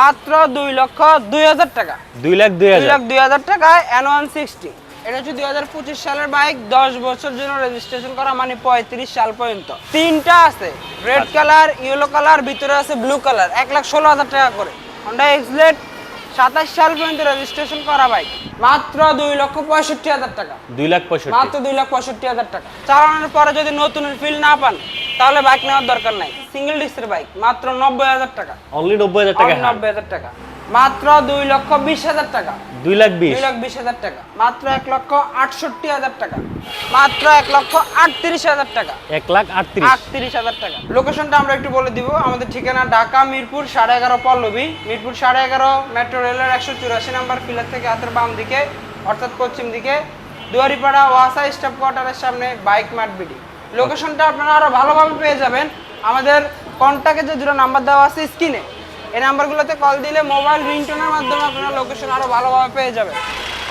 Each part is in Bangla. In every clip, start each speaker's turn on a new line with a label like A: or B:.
A: মাত্র দুই লক্ষ দুই হাজার টাকা।
B: দুই লাখ দুই
A: লাখ দুই হাজার টাকায় এন ওয়ান সিক্সটি এটা হচ্ছে দুই হাজার পঁচিশ সালের বাইক দশ বছর জন্য রেজিস্ট্রেশন করা মানে পঁয়ত্রিশ সাল পর্যন্ত। তিনটা আছে রেড কালার ইয়েলো কালার ভিতরে আছে ব্লু কালার এক লাখ ষোলো হাজার টাকা করে। হন্ডা এক্সলেট সাতাশ সাল পর্যন্ত রেজিস্ট্রেশন করা বাইক। মাত্র দুই লক্ষ পঁয়ষট্টি হাজার টাকা।
B: দুই লাখ পঁয়ষট্টি।
A: মাত্র দুই লাখ পঁয়ষট্টি হাজার টাকা। চালানোর পরে যদি নতুন ফিল না পান তাহলে বাইক নেওয়ার দরকার নাই। সিঙ্গেল ডিস্কের বাইক মাত্র নব্বই হাজার টাকা।
B: অনলি নব্বই হাজার টাকা
A: নব্বই হাজার টাকা। মাত্র দুই লক্ষ বিশ হাজার টাকা।
B: দুই লাখ বিশ।
A: দুই লাখ বিশ হাজার টাকা। মাত্র এক লক্ষ আটষট্টি হাজার টাকা। মাত্র এক লক্ষ আটত্রিশ হাজার টাকা।
B: এক লাখ আটত্রিশ।
A: আটত্রিশ হাজার টাকা। লোকেশনটা আমরা একটু বলে দিব। আমাদের ঠিকানা ঢাকা মিরপুর সাড়ে এগারো পল্লবী। মিরপুর সাড়ে এগারো মেট্রো রেলের একশো চুরাশি নাম্বার পিলার থেকে হাতের বাম দিকে অর্থাৎ পশ্চিম দিকে। দুয়ারিপাড়া ওয়াসা স্টাফ কোয়ার্টারের সামনে বাইক মার্ট বিডি লোকেশনটা আপনারা আরও ভালোভাবে পেয়ে যাবেন। আমাদের কন্ট্যাক্টে যে দুটো নাম্বার দেওয়া আছে স্ক্রিনে এই নাম্বারগুলোতে কল দিলে মোবাইল রিংটোনের মাধ্যমে আপনারা লোকেশন আরও ভালোভাবে পেয়ে যাবেন।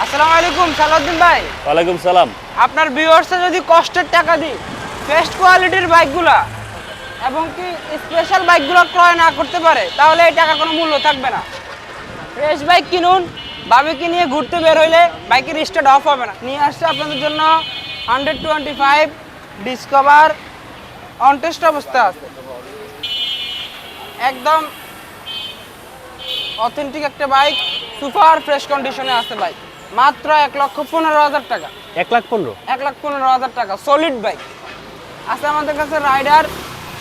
A: আসসালামু আলাইকুম সালাউদ্দিন ভাই।
B: ওয়ালাইকুম সালাম।
A: আপনার ভিউয়ার্সে যদি কষ্টের টাকা দিই বেস্ট কোয়ালিটির বাইকগুলা এবং কি স্পেশাল বাইকগুলো ক্রয় না করতে পারে তাহলে এই টাকার কোনো মূল্য থাকবে না। ফ্রেশ বাইক কিনুন বাবিকে নিয়ে ঘুরতে বের হইলে বাইকের স্টার্ট অফ হবে না। নিয়ে আসছে আপনাদের জন্য hundred twenty five discover on test অবস্থা আছে। একদম অথেন্টিক একটা বাইক সুপার ফ্রেশ কন্ডিশনে আছে বাইক মাত্র এক লক্ষ পনেরো হাজার টাকা।
B: এক লাখ পনেরো?
A: এক লাখ পনেরো হাজার টাকা সলিড বাইক আছে আমাদের কাছে রাইডার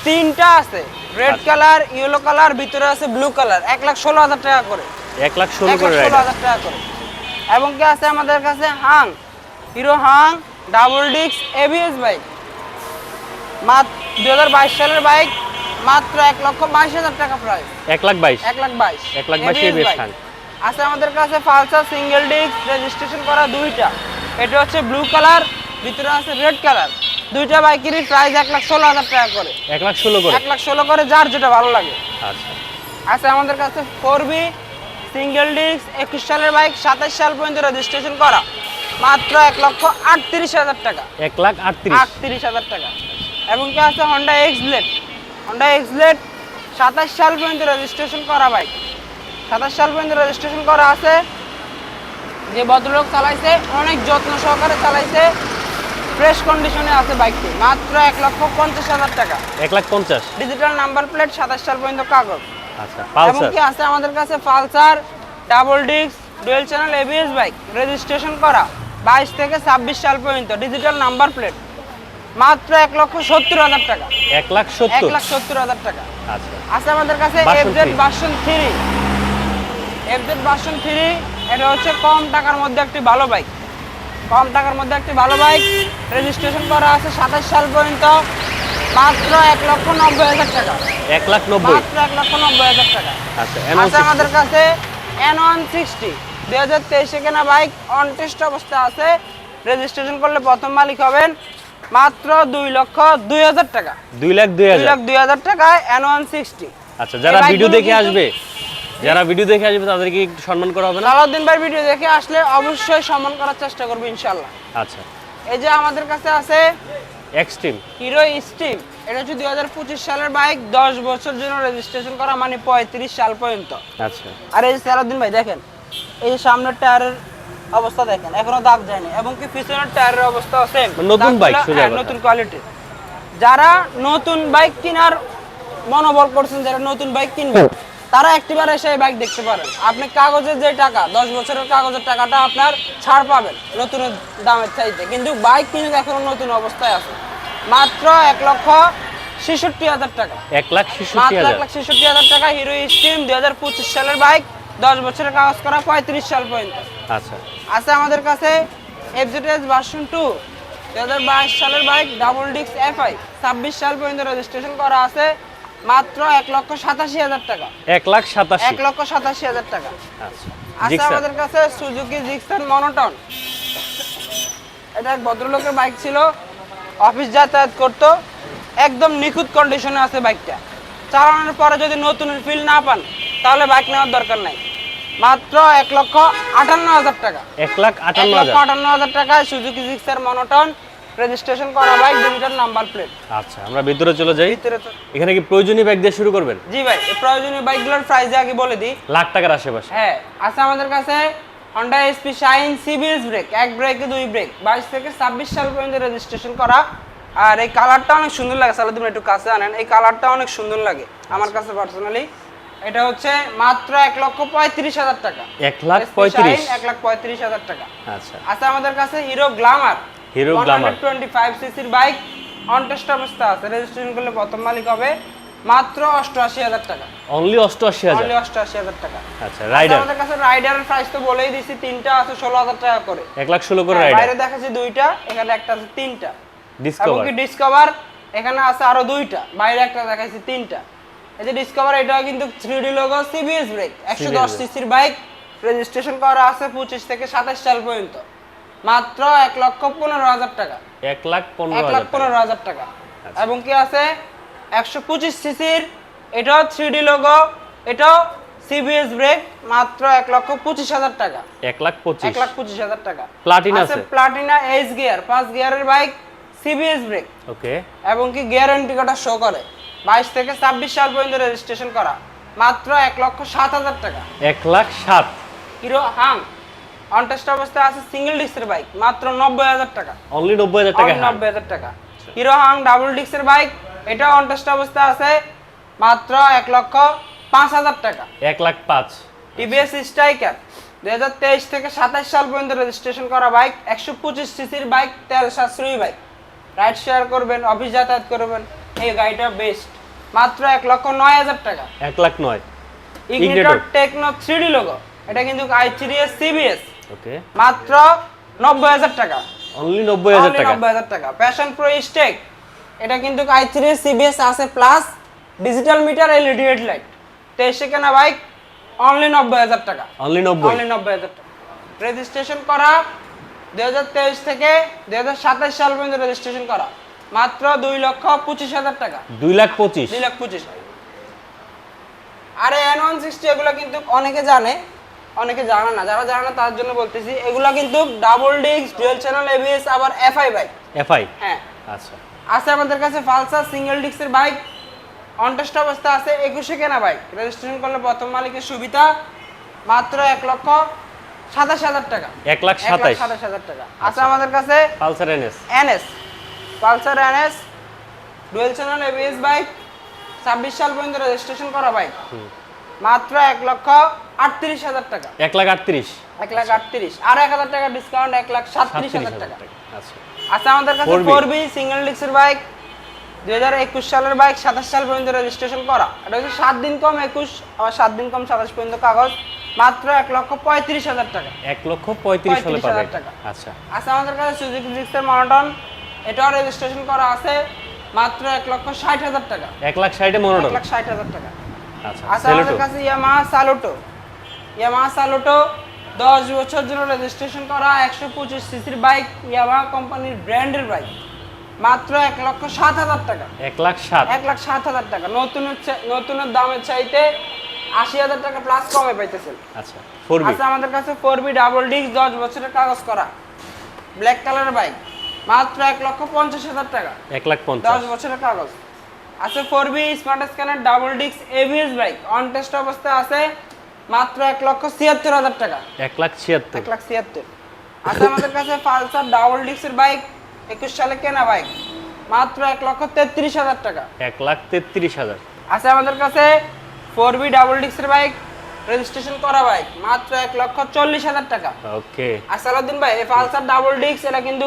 A: তিনটা আছে। রেড কালার ইয়েলো কালার ভিতরে আছে ব্লু কালার এক লাখ ষোলো হাজার টাকা করে।
B: এক লাখ ষোলো
A: হাজার টাকা করে। এবং কি আছে আমাদের কাছে? Hang hero Hang double disc ABS bike দু হাজার বাইশ সালের বাইক মাত্র এক লক্ষ বাইশ হাজার টাকা প্রাইস
B: এক লাখ বাইশ?
A: এক লাখ বাইশ।
B: এক লাখ বাইশ।
A: আছে আমাদের কাছে পালসার সিঙ্গেল ডিস্ক রেজিস্ট্রেশন করা দুইটা। এটা হচ্ছে ব্লু কালার ভিতরে আছে রেড কালার দুইটা বাইকেরই প্রাইস এক লাখ ষোলো হাজার টাকা করে।
B: এক লাখ ষোলো করে?
A: এক লাখ ষোলো করে যার যেটা ভালো লাগে।
B: আচ্ছা।
A: আছে আমাদের কাছে ফোর বি সিঙ্গেল ডিস্ক একুশ সালের বাইক সাতাশ সাল পর্যন্ত রেজিস্ট্রেশন করা। মাত্র এক লক্ষ আটত্রিশ হাজার টাকা।
B: এক লাখ আটত্রিশ?
A: আটত্রিশ হাজার টাকা। এবং কি আছে? Honda X Blade Honda X Blade সাতাশ সাল পর্যন্ত রেজিস্ট্রেশন করা বাইক সাতাশ সাল পর্যন্ত রেজিস্ট্রেশন করা আছে। যে ভদ্রলোক চালাইছে অনেক যত্ন সহকারে চালাইছে। ফ্রেশ কন্ডিশনে আছে বাইকটি মাত্র এক লক্ষ পঞ্চাশ হাজার টাকা।
B: এক লাখ পঞ্চাশ?
A: ডিজিটাল নাম্বার প্লেট সাতাশ সাল পর্যন্ত কাগজ।
B: আচ্ছা
A: এবং কি আছে আমাদের কাছে? Pulsar double disc dual channel ABS bike registration করা। বাইশ থেকে ছাব্বিশ সাল পর্যন্ত। ডিজিটাল নাম্বার প্লেট মাত্র এক লক্ষ সত্তর হাজার টাকা।
B: এক লাখ
A: এক লাখ সত্তর হাজার টাকা।
B: আচ্ছা।
A: আছে আমাদের কাছে FZ version three FZ version three এটা হচ্ছে কম টাকার মধ্যে একটি ভালো বাইক কম টাকার মধ্যে একটি ভালো বাইক রেজিস্ট্রেশন করা আছে সাতাশ সাল পর্যন্ত। মাত্র এক লক্ষ নব্বই হাজার টাকা।
B: এক লাখ নব্বই?
A: মাত্র এক লক্ষ নব্বই হাজার টাকা।
B: আচ্ছা
A: আছে আমাদের কাছে এন ওয়ান সিক্সটি দুই হাজার তেইশে কেনা বাইক অন টেস্ট অবস্থা আছে। রেজিস্ট্রেশন করলে প্রথম মালিক হবেন মাত্র দুই লক্ষ দুই হাজার টাকা।
B: দুই লাখ দুই
A: লাখ দুই হাজার টাকায় এন ওয়ান সিক্সটি
B: আচ্ছা যারা ভিডিও দেখে আসবে যারা ভিডিও দেখে আসবে তাদেরকে একটু সম্মান করা হবে না?
A: সালাউদ্দিন ভাই ভিডিও দেখে আসলে অবশ্যই সম্মান করার চেষ্টা করব ইনশাল্লাহ
B: আচ্ছা।
A: এই যে আমাদের কাছে আছে
B: এক্সট্রিম
A: হিরো স্টিম এটা হচ্ছে দুই হাজার পঁচিশ সালের বাইক দশ বছর জন্য রেজিস্ট্রেশন করা মানে পঁয়ত্রিশ সাল পর্যন্ত।
B: আচ্ছা।
A: আর এই যে সালাউদ্দিন ভাই দেখেন এই সামনের টায়ারের অবস্থা দেখেন এখনও দাগ যায়নি। এবং কি পিছনের টায়ারের অবস্থা সেম
B: মানে নতুন bike, সোজা
A: নতুন কোয়ালিটির যারা নতুন বাইক কেনার মনোবল করছেন যারা নতুন বাইক কিনবে তারা একটিবার এসে বাইক দেখতে পারেন। আপনি কাগজের যে টাকা দশ বছরের কাগজের টাকাটা আপনার ছাড় পাবেন নতুন দামের চাইতে। কিন্তু বাইক কিনে এখনও নতুন অবস্থায় আছে। মাত্র এক লক্ষ ছেষট্টি হাজার টাকা।
B: এক লাখ ছেষট্টি
A: মাত্র এক
B: হাজার।
A: লাখ ছেষট্টি হাজার টাকা হিরো স্টিম দুই হাজার পঁচিশ সালের বাইক দশ বছরের কাগজ করা পঁয়ত্রিশ সাল পর্যন্ত।
B: আচ্ছা।
A: আছে আমাদের কাছে এফজেডএস ভার্সন টু দুই হাজার বাইশ সালের বাইক ডাবল ডিস্ক এফআই ছাব্বিশ সাল পর্যন্ত রেজিস্ট্রেশন করা আছে মাত্র এক লক্ষ সাতাশি হাজার টাকা।
B: এক লাখ সাতাশি।
A: এক লক্ষ সাতাশি হাজার টাকা।
B: আচ্ছা।
A: আছে আমাদের কাছে সুজুকি জিক্সার মনোটন এটা এক ভদ্রলোকের বাইক ছিল। অফিস যাতায়াত করত। একদম নিখুঁত কন্ডিশনে আছে বাইকটা চালানোর পরে যদি নতুন ফিল না পান তাহলে বাইক নেওয়ার দরকার নাই। মাত্র এক লক্ষ আটান্ন হাজার টাকা।
B: এক লাখ আটান্ন
A: আটান্ন হাজার টাকায় সুজুকি জিক্সার মনোটন রেজিস্ট্রেশন করা বাইক ডিজিটাল নাম্বার প্লেট
B: আচ্ছা আমরা ভিতরে চলে যাই।
A: ভিতরে
B: এখানে কি প্রয়োজনীয় ব্যাগ দিয়ে শুরু করবেন?
A: জি ভাই প্রয়োজনীয় বাইকগুলোর প্রাইস আগে বলে দিই।
B: লাখ টাকার আশেপাশে।
A: হ্যাঁ আছে আমাদের কাছে Honda SP Shine CBS brake এক ব্রেকে দুই ব্রেক বাইশ থেকে ছাব্বিশ সাল পর্যন্ত রেজিস্ট্রেশন করা। আর এই কালারটা অনেক সুন্দর লাগে। সালে তুমি একটু কাছে আনেন। এই কালারটা অনেক সুন্দর লাগে আমার কাছে পার্সোনালি এটা হচ্ছে মাত্র এক লক্ষ পঁয়ত্রিশ হাজার টাকা।
B: এক লাখ পঁয়ত্রিশ।
A: এক লাখ পঁয়ত্রিশ হাজার টাকা।
B: আচ্ছা।
A: আছে আমাদের কাছে Hero Glamour
B: Hero Glamour।
A: Twenty five সিসির বাইক অনটেস্ট অবস্থা আছে। রেজিস্ট্রেশন করলে প্রথম মালিক হবে মাত্র অষ্টআশি হাজার টাকা।
B: অনলি অষ্টআশি হাজার।
A: অনলি অষ্টআশি হাজার টাকা।
B: আচ্ছা
A: আচ্ছা,
B: রাইডার
A: আমাদের কাছে রাইডারের প্রাইস তো বলেই দিছি তিনটা আছে ষোলো হাজার টাকা করে।
B: এক লাখ ষোলো করে
A: হ্যাঁ,
B: রাইডার
A: বাইরে দেখাচ্ছি দুইটা এখানে একটা আছে তিনটা।
B: ডিসকভার
A: কি ডিসকভার এখানে আছে আরও দুইটা বাইরে একটা দেখাইছি তিনটা। এই যে ডিসকভার এটাও কিন্তু three D logo CBS brake একশো দশ সিসির বাইক রেজিস্ট্রেশন করা আছে পঁচিশ থেকে সাতাশ সাল পর্যন্ত। মাত্র এক লক্ষ পনেরো হাজার টাকা।
B: এক লাখ পনেরো
A: এক লাখ
B: হাজার টাকা।
A: পনেরো হাজার টাকা।
B: আচ্ছা।
A: এবং কি আছে? একশো পঁচিশ সিসির এটাও থ্রি ডি লোগো এটাও সিবিএস ব্রেক মাত্র এক লক্ষ পঁচিশ হাজার টাকা।
B: এক লাখ পঁচিশ।
A: এক লাখ পঁচিশ হাজার টাকা।
B: Platina আছে?
A: প্লাটিনা এইচ গিয়ার পাঁচ গিয়ারের বাইক সিবিএস ব্রেক
B: ওকে
A: এবং কি গিয়ার এন্ট্রিকাটা শো করে? বাইশ থেকে ছাব্বিশ সাল পর্যন্ত রেজিস্ট্রেশন করা। মাত্র এক লক্ষ সাত হাজার টাকা।
B: এক লাখ সাত।
A: হিরো হাং অনটেস্ট অবস্থায় আছে সিঙ্গেল ডিস্কের বাইক মাত্র নব্বই হাজার টাকা।
B: অনলি নব্বই হাজার টাকা
A: নব্বই হাজার টাকা। হিরো হাং ডাবল ডিস্কের বাইক এটা অনটেস্ট অবস্থা আছে মাত্র এক লক্ষ পাঁচ হাজার টাকা।
B: এক লাখ পাঁচ।
A: টিভিএস স্ট্রাইকার দুই হাজার তেইশ থেকে সাতাশ সাল পর্যন্ত রেজিস্ট্রেশন করা বাইক একশো পঁচিশ সিসির বাইক তেল সাশ্রয়ী বাইক রাইড শেয়ার করবেন অফিস যাতায়াত করবেন। এই গাড়িটা বেস্ট মাত্র এক লক্ষ নয় হাজার টাকা।
B: এক লাখ নয়।
A: ইগনিটর টেকনো থ্রি লোগো এটা কিন্তু I three S CBS
B: okay
A: মাত্র নব্বই হাজার টাকা।
B: অনলি নব্বই হাজার টাকা।
A: নব্বই হাজার টাকা। প্যাশন প্রো স্টেক এটা কিন্তু আই থ্রি সিবিএস আছে plus digital meter LED headlight তেইশে কেনা বাইক অনলি নব্বই হাজার টাকা।
B: অনলি নব্বই।
A: অনলি নব্বই হাজার টাকা। রেজিস্ট্রেশন করা দুই হাজার তেইশ থেকে দুই হাজার সাতাশ সাল পর্যন্ত রেজিস্ট্রেশন করা। মাত্র দুই লক্ষ পঁচিশ হাজার টাকা।
B: দুই লাখ পঁচিশ।
A: দুই লাখ পঁচিশ আর এন ওয়ান সিক্সটি এগুলো কিন্তু অনেকে জানে অনেকে জানে না। যারা জানে না তার জন্য বলতেছি এগুলা কিন্তু double disc dual channel ABS আবার এফআই বাইক
B: এফআই
A: হ্যাঁ।
B: আচ্ছা।
A: আছে আমাদের কাছে ফালসার সিঙ্গেল ডিস্কের বাইক অনটেস্ট অবস্থা আছে একুশে কেনা বাইক রেজিস্ট্রেশন করলে প্রথম মালিকের সুবিধা মাত্র এক লক্ষ সাতাশ হাজার টাকা।
B: এক লাখ
A: সাতাশ। হাজার টাকা। আছে আমাদের কাছে
B: Pulsar NS
A: NS Pulsar NS dual channel ABS bike ছাব্বিশ সাল পর্যন্ত রেজিস্ট্রেশন করা বাইক। মাত্র এক লক্ষ আটত্রিশ হাজার টাকা।
B: এক লাখ আটত্রিশ।
A: এক লাখ আটত্রিশ। আর এক হাজার টাকা ডিসকাউন্ট এক লাখ সাতত্রিশ হাজার
B: হাজার
A: টাকা।
B: আচ্ছা।
A: আচ্ছা আমাদের কাছে ফোর বি। সিঙ্গেল ডিস্কের বাইক দুই হাজার একুশ সালের বাইক সাতাশ সাল পর্যন্ত রেজিস্ট্রেশন করা। এটা হচ্ছে সাত দিন কম একুশ আবার সাত দিন কম সাতাশ পর্যন্ত কাগজ। মাত্র এক লক্ষ পঁয়ত্রিশ হাজার টাকা।
B: এক লক্ষ পঁয়ত্রিশ
A: 35,000 টাকা।
B: আচ্ছা।
A: আচ্ছা আমাদের কাছে সুজুকি জিক্সের মনোটন এটাও রেজিস্ট্রেশন করা আছে মাত্র এক লক্ষ ষাট হাজার টাকা।
B: এক লাখ ষাটে
A: এক
B: মনোটন
A: লাখ ষাট হাজার টাকা।
B: আচ্ছা
A: আমাদের কাছে ইয়ামাহা সালোটো। ইয়ামাহা সালোটো দশ বছর জন্য রেজিস্ট্রেশন করা একশো পঁচিশ সিসির বাইক ইয়ামাহা কোম্পানির ব্র্যান্ডের বাইক। মাত্র এক লক্ষ সাত হাজার টাকা।
B: এক লাখ সাত
A: এক লাখ সাত হাজার টাকা। নতুনের চা- নতুনের দামের চাইতে আশি হাজার টাকা প্লাস কমে পাইতেছেন
B: আচ্ছা
A: আচ্ছা আমাদের কাছে ফোর বি ডাবল ডিস্ক দশ বছরের কাগজ করা। ব্ল্যাক কালারের বাইক মাত্র এক লক্ষ পঞ্চাশ হাজার টাকা।
B: এক লাখ পঞ্চাশ।
A: দশ বছরের কাগজ। আছে four B smart scanner double disc ABS bike on test অবস্থায় আছে মাত্র এক লক্ষ ছিয়াত্তর হাজার টাকা।
B: এক লাখ ছিয়াত্তর।
A: এক লাখ ছিয়াত্তর। আছে আমাদের কাছে পালসার ডাবল ডিস্কের বাইক একুশ সালে কেনা বাইক মাত্র এক লক্ষ তেত্রিশ হাজার টাকা।
B: এক লাখ তেত্রিশ হাজার।
A: আছে আমাদের কাছে ফোর বি ডাবল ডিস্কের বাইক রেজিস্ট্রেশন করা বাইক মাত্র এক লক্ষ চল্লিশ হাজার টাকা।
B: ওকে।
A: আসালুদ্দিন ভাই এই পালসার ডাবল ডিস্ক এটা কিন্তু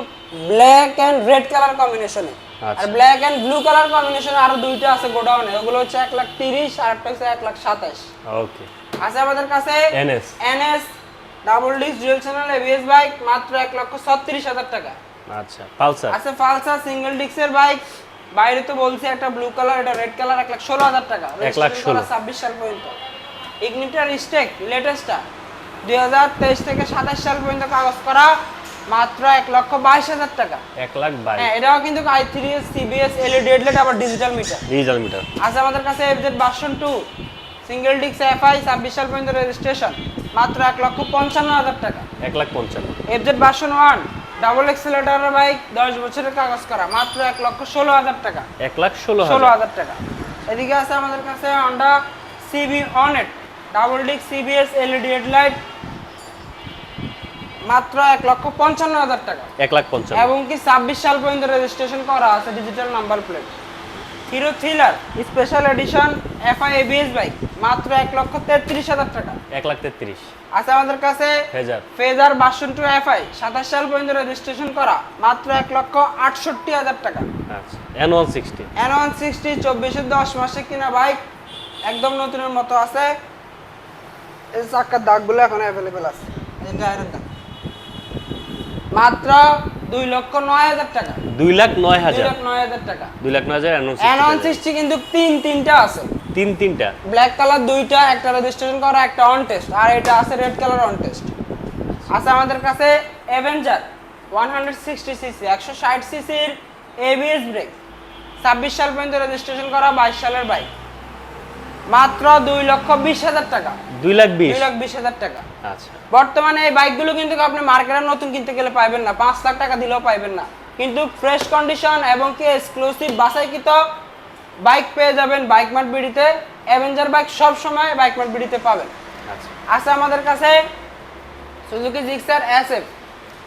A: ব্ল্যাক এন্ড রেড কালার কম্বিনেশনে আর। ব্ল্যাক এন্ড ব্লু কালার কম্বিনেশনে আরও দুইটা আছে গোডাউনে ওগুলো হচ্ছে এক লাখ তিরিশ আর একটা হচ্ছে এক লাখ সাতাশ।
B: ওকে।
A: আছে আমাদের কাছে
B: NS.
A: NS double disc dual channel ABS bike মাত্র এক লক্ষ ছত্রিশ হাজার টাকা।
B: আচ্ছা পালসার।
A: আছে পালসার সিঙ্গেল ডিস্কের বাইক বাইরে তো বলছি একটা ব্লু কালার এটা রেড কালার এক লাখ ষোলো হাজার টাকা।
B: এক লাখ ষোলো।
A: ছাব্বিশ সাল পর্যন্ত। ইগনিটার স্টেক লেটেস্টটা। দুই হাজার তেইশ থেকে সাতাশ সাল পর্যন্ত কাগজ করা মাত্র এক লক্ষ বাইশ হাজার টাকা।
B: এক লাখ বাইশ।
A: হ্যাঁ এটাও কিন্তু I three S CBS LED headlight আবার ডিজিটাল মিটার
B: ডিজিটাল মিটার
A: আছে আমাদের কাছে FZ version two single disc FI ছাব্বিশ সাল পর্যন্ত রেজিস্ট্রেশন মাত্র এক লক্ষ পঞ্চান্ন হাজার টাকা।
B: এক লাখ পঞ্চান্ন।
A: এফজেড ভার্সন ওয়ান ডাবল এক্সেলেটারের বাইক দশ বছরের কাগজ করা মাত্র এক লক্ষ ষোলো হাজার টাকা।
B: এক লাখ ষোলো
A: ষোলো
B: হাজার
A: হাজার টাকা। এদিকে আছে আমাদের কাছে Honda CB Hornet double disc CBS LED headlight মাত্র এক লক্ষ পঞ্চান্ন হাজার টাকা।
B: এক লাখ পঞ্চান্ন।
A: এবং কি ছাব্বিশ সাল পর্যন্ত রেজিস্ট্রেশন করা আছে digital number plate Hero Thriller special edition FI ABS bike মাত্র এক লক্ষ তেত্রিশ হাজার টাকা।
B: এক লাখ তেত্রিশ।
A: আছে আমাদের কাছে
B: Fazer.
A: Fazer version two FI সাতাশ সাল পর্যন্ত রেজিস্ট্রেশন করা মাত্র এক লক্ষ আটষট্টি হাজার টাকা।
B: N one sixty
A: N one sixty চব্বিশের দশ মাসে কিনা বাইক একদম নতুনের মতো আছে। এই চাক্কার দাগগুলো এখন অ্যাভেলেবেল আছে। এই টায়ারের দাগ। মাত্র দুই লক্ষ নয় হাজার টাকা।
B: দুই লাখ নয়
A: দুই
B: হাজার।
A: লাখ নয় হাজার টাকা।
B: দুই লাখ নয় হাজার
A: সিক্সটি কিন্তু তিন তিনটা আছে।
B: তিন তিনটা।
A: ব্ল্যাক কালার দুইটা একটা রেজিস্ট্রেশন করা একটা অন টেস্ট আর এটা আছে রেড কালার অন টেস্ট আছে আমাদের কাছে Avenger one hundred sixty CC একশো ষাট সিসির এবিএস ব্রেক ছাব্বিশ সাল পর্যন্ত রেজিস্ট্রেশন করা বাইশ সালের বাইক মাত্র দুই লক্ষ বিশ হাজার টাকা।
B: দুই লাখ বিশ?
A: দুই লাখ বিশ হাজার টাকা।
B: আচ্ছা।
A: বর্তমানে এই বাইকগুলো কিন্তু আপনি মার্কেটে নতুন কিনতে গেলে পাইবেন না পাঁচ লাখ টাকা দিলেও পাইবেন না। কিন্তু ফ্রেশ কন্ডিশন এবং কি এক্সক্লুসিভ বাসাইকৃত বাইক পেয়ে যাবেন বাইক মার্ট বিডিতে। অ্যাভেঞ্জার বাইক সব সময় বাইক মার্ট বিডিতে পাবেন।
B: আচ্ছা।
A: আছে আমাদের কাছে সুজুকি জিক্সার এসএফ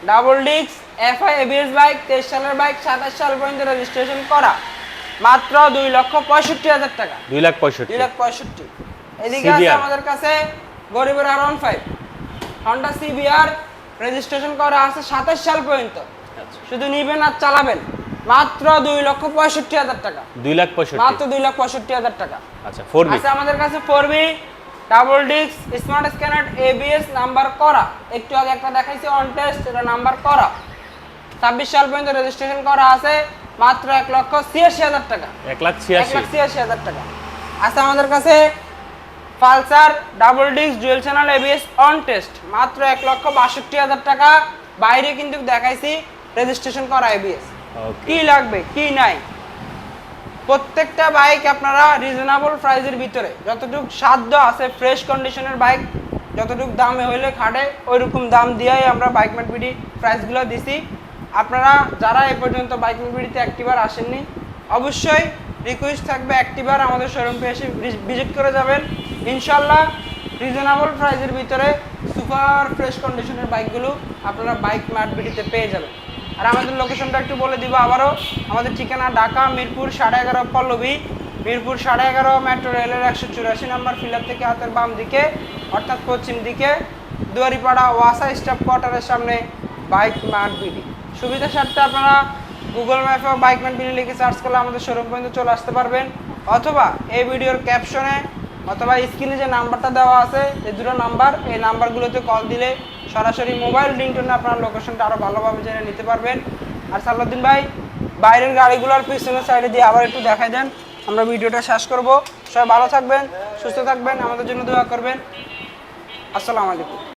A: ডাবল ডিক্স এফআই এবিএস বাইক তেইশ সালের বাইক সাতাশ সাল পর্যন্ত রেজিস্ট্রেশন করা। মাত্র দুই লক্ষ পঁয়ষট্টি হাজার টাকা।
B: দুই লাখ পঁয়ষট্টি।
A: দুই লাখ পঁয়ষট্টি। এদিকে আছে আমাদের কাছে গরিবের R one five Honda CBR registration করা আছে সাতাশ সাল পর্যন্ত।
B: আচ্ছা।
A: শুধু নিবেন আর চালাবেন। মাত্র দুই লক্ষ পঁয়ষট্টি হাজার টাকা।
B: দুই লাখ পঁয়ষট্টি।
A: মাত্র দুই লাখ পঁয়ষট্টি হাজার টাকা।
B: আচ্ছা ফোর
A: আছে আমাদের কাছে four B double disc smart scanner ABS number করা। একটু আগে একটা দেখাইছি অন টেস্ট এটা নাম্বার করা। ছাব্বিশ সাল পর্যন্ত রেজিস্ট্রেশন করা আছে মাত্র এক লক্ষ ছিয়াশি হাজার টাকা।
B: এক লাখ ছিয়াশি
A: হাজার টাকা। আছে আমাদের কাছে Pulsar double disc dual channel ABS on test মাত্র এক লক্ষ বাষট্টি হাজার টাকা। বাইরে কিন্তু দেখাইছি রেজিস্ট্রেশন করা এবিএস কি লাগবে কি নাই? প্রত্যেকটা বাইক আপনারা রিজনেবল প্রাইসের ভিতরে যতটুকু সাধ্য আছে ফ্রেশ কন্ডিশনের বাইক যতটুকু দামে হইলে খাটে ওইরকম দাম দিয়েই আমরা বাইক ম্যাটবিডি প্রাইসগুলো দিছি। আপনারা যারা এ পর্যন্ত বাইক ম্যাটবিডিতে একটিবার আসেননি অবশ্যই রিকোয়েস্ট থাকবে একটিবার আমাদের শোরুমে এসে ভিজিট করে যাবেন। ইনশাল্লাহ রিজনেবল প্রাইসের ভিতরে সুপার ফ্রেশ কন্ডিশনের বাইকগুলো আপনারা বাইক ম্যাটবিডিতে পেয়ে যাবেন। আর আমাদের লোকেশনটা একটু বলে দিব আবারও। আমাদের ঠিকানা ঢাকা, মিরপুর, সাড়ে এগারো পল্লবী। মিরপুর, সাড়ে এগারো মেট্রো রেলের একশো চুরাশি নম্বর ফিলার থেকে হাতের বাম দিকে, অর্থাৎ পশ্চিম দিকে, দুয়ারিপাড়া ওয়াসা স্টাফ কোয়ার্টারের সামনে বাইক মার্ট বিডি সুবিধার স্বার্থে আপনারা গুগল ম্যাপে বাইক মার্ট বিডি লিখে সার্চ করলে আমাদের শোরুম পর্যন্ত চলে আসতে পারবেন। অথবা এই ভিডিওর ক্যাপশনে অথবা স্ক্রিনে যে নাম্বারটা দেওয়া আছে, এই দুটো নাম্বার, এই নাম্বারগুলোতে কল দিলে সরাসরি মোবাইল রিংটোনে আপনার লোকেশনটা আরও ভালোভাবে জেনে নিতে পারবেন। আর সালাউদ্দিন ভাই, বাইরের গাড়িগুলোর পিছনের সাইডে দিয়ে আবার একটু দেখাই দেন। আমরা ভিডিওটা শেষ করব। সবাই ভালো থাকবেন, সুস্থ থাকবেন, আমাদের জন্য দোয়া করবেন। আসসালামু আলাইকুম।